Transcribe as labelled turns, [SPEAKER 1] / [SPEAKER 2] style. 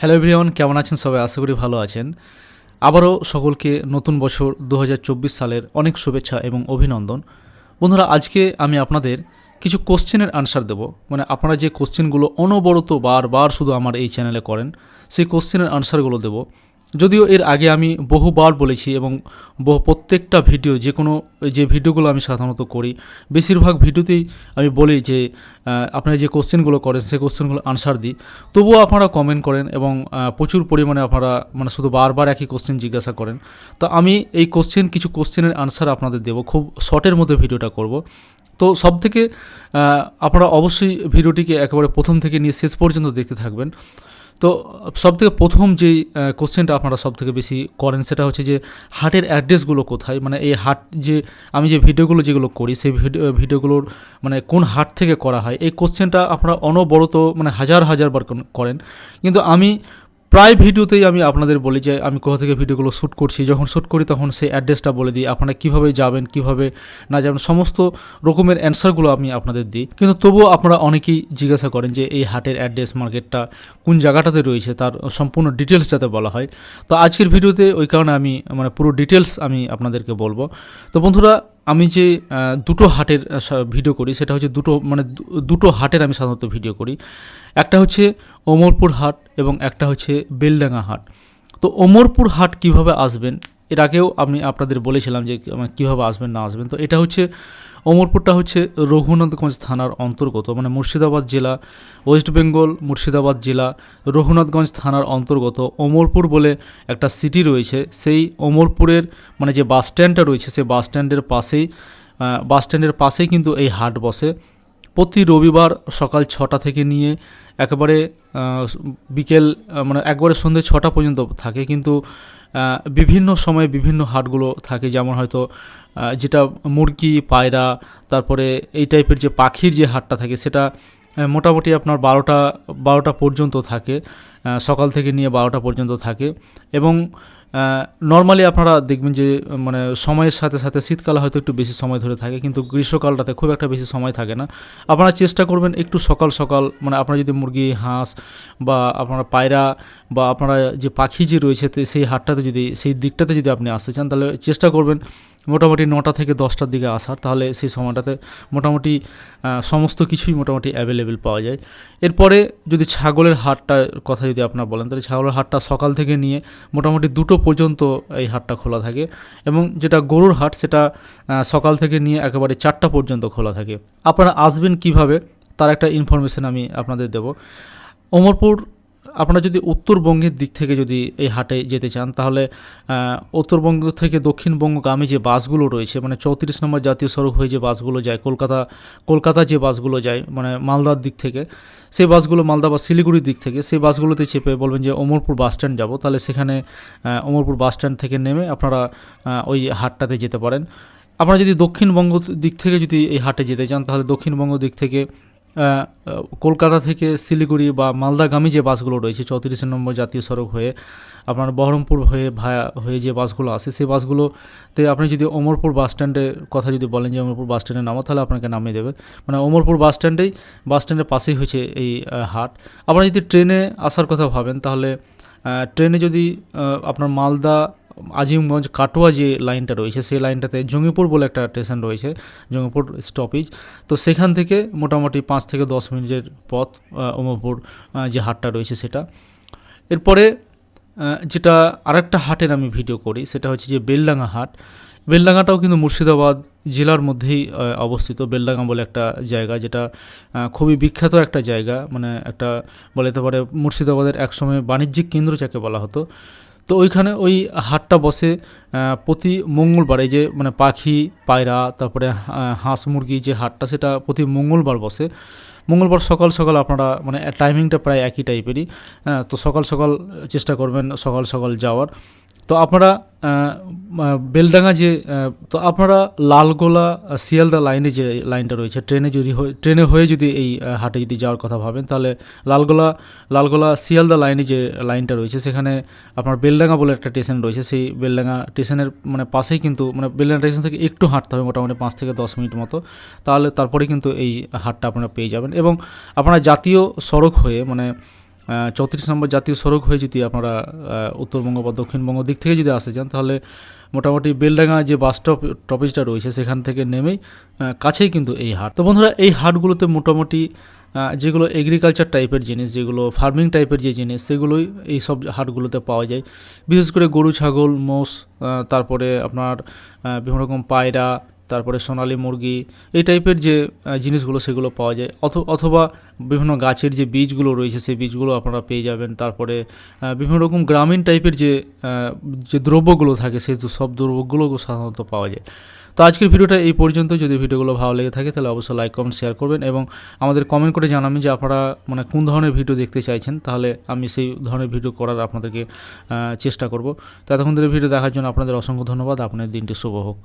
[SPEAKER 1] Hello everyone কেমন আছেন সবাই? আশা করি ভালো আছেন। আবারও সকলকে নতুন বছর দু হাজার চব্বিশ সালের অনেক শুভেচ্ছা এবং অভিনন্দন। বন্ধুরা, আজকে আমি আপনাদের কিছু কোশ্চেনের আনসার দেব। মানে আপনারা যে কোশ্চেনগুলো অনবরত বারবার শুধু আমার এই চ্যানেলে করেন, সেই কোশ্চেনের আনসারগুলো দেব। যদিও এর আগে আমি বহুবার বলেছি এবং বহু প্রত্যেকটা ভিডিও, যে কোনো, যে ভিডিওগুলো আমি সাধারণত করি, বেশিরভাগ ভিডিওতেই আমি বলি যে আপনারা যে কোশ্চেনগুলো করেন, সেই কোশ্চেনগুলো আনসার দিই। তবুও আপনারা কমেন্ট করেন এবং প্রচুর পরিমাণে আপনারা মানে শুধু বারবার একই কোশ্চেন জিজ্ঞাসা করেন। তো আমি এই কোশ্চেন কিছু কোশ্চেনের আনসার আপনাদের দেবো। খুব শর্টের মধ্যে ভিডিওটা করব। তো সব থেকে আপনারা অবশ্যই ভিডিওটিকে একেবারে প্রথম থেকে নিয়ে শেষ পর্যন্ত দেখতে থাকবেন। তো সব থেকে প্রথম যে কোশ্চেনটা আপনারা সব থেকে বেশি করেন সেটা হচ্ছে যে, হাটের অ্যাড্রেসগুলো কোথায়? মানে এই হাট যে, আমি যে ভিডিওগুলো যেগুলো করি, সেই ভিডিও ভিডিওগুলোর মানে কোন হাট থেকে করা হয়? এই কোশ্চেনটা আপনারা অনবরত মানে হাজার হাজার বার করেন। কিন্তু আমি প্রায় ভিডিওতেই আমি আপনাদের বলি যে আমি কোথা থেকে ভিডিওগুলো শ্যুট করছি। যখন শ্যুট করি তখন সেই অ্যাড্রেসটা বলে দিই, আপনারা কীভাবে যাবেন, কীভাবে না যাবেন, সমস্ত রকমের অ্যান্সারগুলো আমি আপনাদের দিই। কিন্তু তবুও আপনারা অনেকেই জিজ্ঞাসা করেন যে এই হাটের অ্যাড্রেস, মার্কেটটা কোন জায়গাটাতে রয়েছে, তার সম্পূর্ণ ডিটেলস যাতে বলা হয়। তো আজকের ভিডিওতে ওই কারণে আমি মানে পুরো ডিটেলস আমি আপনাদেরকে বলব। তো বন্ধুরা আমি যে দুটো হাটের ভিডিও করি, সেটা হচ্ছে দুটো মানে দুটো হাটের আমি সাধারণত ভিডিও করি। একটা হচ্ছে ওমরপুর হাট এবং একটা হচ্ছে বেলডাঙ্গা হাট। তো ওমরপুর হাট কীভাবে আসবেন? এর আগেও আমি আপনাদের বলেছিলাম যে কীভাবে আসবেন, না আসবেন। তো এটা হচ্ছে, অমরপুরটা হচ্ছে রঘুনাথগঞ্জ থানার অন্তর্গত মানে মুর্শিদাবাদ জেলা, ওয়েস্ট বেঙ্গল, মুর্শিদাবাদ জেলা রঘুনাথগঞ্জ থানার অন্তর্গত। ওমরপুর বলে একটা সিটি রয়েছে, সেই ওমরপুরের মানে যে বাস স্ট্যান্ডটা রয়েছে, সেই বাস স্ট্যান্ডের পাশেই বাস স্ট্যান্ডের পাশেই কিন্তু এই হাট বসে। প্রতি রবিবার সকাল ছটা থেকে নিয়ে একেবারে বিকেল মানে একবারে সন্ধ্যে ছটা পর্যন্ত থাকে কিন্তু বিভিন্ন সময়ে বিভিন্ন হাটগুলো থাকে। যেমন হয়তো যেটা মুরগি, পায়রা, তারপরে এই টাইপের যে পাখির যে হাটটা থাকে সেটা মোটামুটি আপনার বারোটা বারোটা পর্যন্ত থাকে সকাল থেকে নিয়ে বারোটা পর্যন্ত থাকে। এবং নর্মালি আপনারা দেখবেন যে মানে সময়ের সাথে সাথে শীতকালে হয়তো একটু বেশি সময় ধরে থাকে, কিন্তু গ্রীষ্মকালটাতে খুব একটা বেশি সময় থাকে না। আপনারা চেষ্টা করবেন একটু সকাল সকাল মানে আপনারা যদি মুরগি, হাঁস বা আপনারা পায়রা বা আপনারা যে পাখি যে রয়েছে সেই হাটটাতে যদি, সেই দিকটাতে যদি আপনি আসতে চান, তাহলে চেষ্টা করবেন মোটামুটি নটা থেকে দশটার দিকে আসার, তাহলে সেই সময়টাতে মোটামুটি সমস্ত কিছুই মোটামুটি অ্যাভেলেবেল পাওয়া যায়। এরপরে যদি ছাগলের হাটটার কথা যদি আপনারা বলেন, তাহলে ছাগলের হাটটা সকাল থেকে নিয়ে মোটামুটি দুটো পর্যন্ত এই হাটটা খোলা থাকে এবং যেটা গরুর হাট, সেটা সকাল থেকে নিয়ে একেবারে চারটা পর্যন্ত খোলা থাকে। আপনারা আসবেন কীভাবে, তার একটা ইনফরমেশন আমি আপনাদের দেব। ওমরপুর আপনারা যদি উত্তরবঙ্গের দিক থেকে যদি এই হাটে যেতে চান, তাহলে উত্তরবঙ্গ থেকে দক্ষিণবঙ্গগামী যে বাসগুলো রয়েছে মানে চৌত্রিশ নম্বর জাতীয় সড়ক হয়ে যে বাসগুলো যায়, কলকাতা কলকাতা যে বাসগুলো যায় মানে মালদার দিক থেকে, সেই বাসগুলো মালদা বা শিলিগুড়ির দিক থেকে, সেই বাসগুলোতে চেপে বলবেন যে অমরপুর বাস স্ট্যান্ড যাব। তাহলে সেখানে অমরপুর বাস স্ট্যান্ড থেকে নেমে আপনারা ওই হাটটাতে যেতে পারেন। আপনারা যদি দক্ষিণবঙ্গ দিক থেকে যদি এই হাটে যেতে চান, তাহলে দক্ষিণবঙ্গ দিক থেকে কলকাতা থেকে শিলিগুড়ি বা মালদাগামী যে বাসগুলো রয়েছে, চৌত্রিশ নম্বর জাতীয় সড়ক হয়ে আপনার বহরমপুর হয়ে ভায়া হয়ে যে বাসগুলো আসে সেই বাসগুলোতে আপনি যদি অমরপুর বাস স্ট্যান্ডের কথা যদি বলেন যে অমরপুর বাস স্ট্যান্ডে নামো তাহলে আপনাকে নামিয়ে দেবে। মানে অমরপুর বাস স্ট্যান্ডেই, বাস স্ট্যান্ডের পাশেই হয়েছে এই হাট। আপনারা যদি ট্রেনে আসার কথা ভাবেন, তাহলে ট্রেনে যদি আপনার মালদা আজিমগঞ্জ কাটোয়া যে লাইনটা রয়েছে, সেই লাইনটাতে জঙ্গিপুর বলে একটা স্টেশন রয়েছে, জঙ্গিপুর স্টপেজ তো সেখান থেকে মোটামুটি পাঁচ থেকে দশ মিনিটের পথ ওমরপুর যে হাটটা রয়েছে সেটা। এরপরে যেটা আরেকটা হাটের আমি ভিডিও করি, সেটা হচ্ছে যে বেলডাঙ্গা হাট। বেলডাঙ্গাটাও কিন্তু মুর্শিদাবাদ জেলার মধ্যেই অবস্থিত। বেলডাঙ্গা বলে একটা জায়গা যেটা খুবই বিখ্যাত একটা জায়গা। মানে একটা বলা যেতে পারে মুর্শিদাবাদের একসময় বাণিজ্যিক কেন্দ্র যাকে বলা হতো। তো ওইখানে ওই হাটটা বসে প্রতি মঙ্গলবার এই যে মানে পাখি, পায়রা, তারপরে হাঁস মুরগি যে হাটটা সেটা প্রতি মঙ্গলবার বসে। মঙ্গলবার সকাল সকাল আপনারা মানে টাইমিংটা প্রায় একই টাইপেরই তো সকাল সকাল চেষ্টা করবেন সকাল সকাল যাওয়ার। তো আপনারা বেলডাঙ্গা যে তো আপনারা লালগোলা শিয়ালদা লাইনে যে লাইনটা রয়েছে, ট্রেনে যদি ট্রেনে হয়ে যদি এই হাটে যদি যাওয়ার কথা ভাবেন, তাহলে লালগোলা লালগোলা শিয়ালদা লাইনে যে লাইনটা রয়েছে, সেখানে আপনার বেলডাঙ্গা বলে একটা স্টেশন রয়েছে, সেই বেলডাঙ্গা স্টেশনের মানে পাশেই কিন্তু মানে বেলডাঙ্গা স্টেশন থেকে একটু হাঁটতে হবে, মোটামুটি পাঁচ থেকে দশ মিনিট মতো, তাহলে তারপরে কিন্তু এই হাটটা আপনারা পেয়ে যাবেন। এবং আপনারা জাতীয় সড়ক হয়ে মানে চৌত্রিশ নম্বর জাতীয় সড়ক হয়ে যদি আপনারা উত্তরবঙ্গ বা দক্ষিণবঙ্গ দিক থেকে যদি আসে যান তাহলে মোটামুটি বেলডাঙ্গা যে বাস স্টপ, টপেজটা রয়েছে, সেখান থেকে নেমেই কাছেই কিন্তু এই হাট। তো বন্ধুরা, এই হাটগুলোতে মোটামুটি যেগুলো এগ্রিকালচার টাইপের জিনিস, যেগুলো ফার্মিং টাইপের যে জিনিস, সেগুলোই এই সব হাটগুলোতে পাওয়া যায়। বিশেষ করে গরু, ছাগল, মোষ তারপরে আপনার বিভিন্ন রকম পায়রা তারপরে সোনালি মুরগি, এই টাইপের যে জিনিসগুলো সেগুলো পাওয়া যায়। অথ- অথবা বিভিন্ন গাছের যে বীজগুলো রয়েছে, সেই বীজগুলো আপনারা পেয়ে যাবেন। তারপরে বিভিন্ন রকম গ্রামীণ টাইপের যে যে দ্রব্যগুলো থাকে, সেই সব দ্রব্যগুলো সাধারণত পাওয়া যায়। তো আজকের ভিডিওটা এই পর্যন্ত। যদি ভিডিওগুলো ভালো লেগে থাকে, তাহলে অবশ্যই লাইক কমেন্ট শেয়ার করবেন এবং আমাদের কমেন্ট করে জানাবেন যে, আপনারা মানে কোন ধরনের ভিডিও দেখতে চাইছেন। তাহলে আমি সেই ধরনের ভিডিও করার আপনাদেরকে চেষ্টা করব। তো এতক্ষণ ধরে ভিডিও দেখার জন্য আপনাদের অসংখ্য ধন্যবাদ। আপনার দিনটি শুভ হোক।